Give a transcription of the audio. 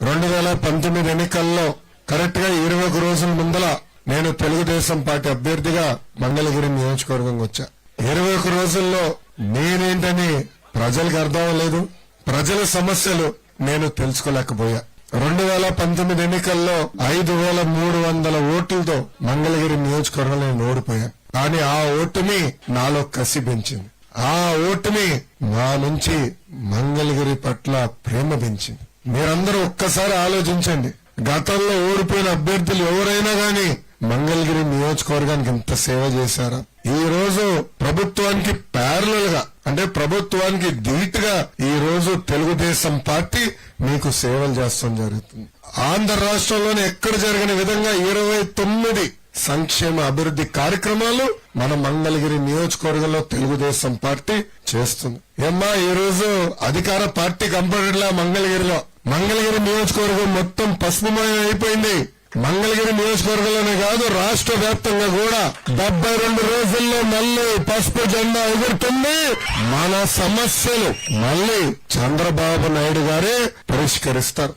రెండు వేల పంతొమ్మిది ఎన్నికల్లో కరెక్ట్గా ఇరవై ఒక రోజుల ముందల నేను తెలుగుదేశం పార్టీ అభ్యర్థిగా మంగళగిరి నియోజకవర్గం వచ్చా. ఇరవై ఒక రోజుల్లో నేనేంటని ప్రజలకు అర్థం లేదు ప్రజల సమస్యలు నేను తెలుసుకోలేకపోయా. రెండు వేల పంతొమ్మిది ఎన్నికల్లో ఐదు వేల మూడు వందల ఓట్లతో మంగళగిరి నియోజకవర్గంలో నేను ఓడిపోయాను కానీ ఆ ఓటుమి నాలో కసి పెంచింది. ఆ ఓటుమి నా నుంచి మంగళగిరి పట్ల ప్రేమ పెంచింది. మీరందరూ ఒక్కసారి ఆలోచించండి. గతంలో ఓడిపోయిన అభ్యర్థులు ఎవరైనా గాని మంగళగిరి నియోజకవర్గానికి ఇంత సేవ చేశారా? ఈ రోజు ప్రభుత్వానికి ప్యారలల్గా అంటే ప్రభుత్వానికి ధీటుగా ఈ రోజు తెలుగుదేశం పార్టీ మీకు సేవలు చేస్తాం జరుగుతుంది. ఆంధ్ర రాష్ట్రంలోనే ఎక్కడ జరిగిన విధంగా ఇరవై తొమ్మిది సంక్షేమ అభివృద్ధి కార్యక్రమాలు మన మంగళగిరి నియోజకవర్గంలో తెలుగుదేశం పార్టీ చేస్తుంది. ఏమ్మా ఈ రోజు అధికార పార్టీ కంపడట్లా మంగళగిరిలో. మంగళగిరి నియోజకవర్గం మొత్తం పసుపుమయం అయిపోయింది. మంగళగిరి నియోజకవర్గంలోనే కాదు రాష్ట్ర వ్యాప్తంగా కూడా డెబ్బై రెండు రోజుల్లో మళ్ళీ పసుపు జెండా ఎగురుతుంది. మన సమస్యలు మళ్ళీ చంద్రబాబు నాయుడు గారే పరిష్కరిస్తారు.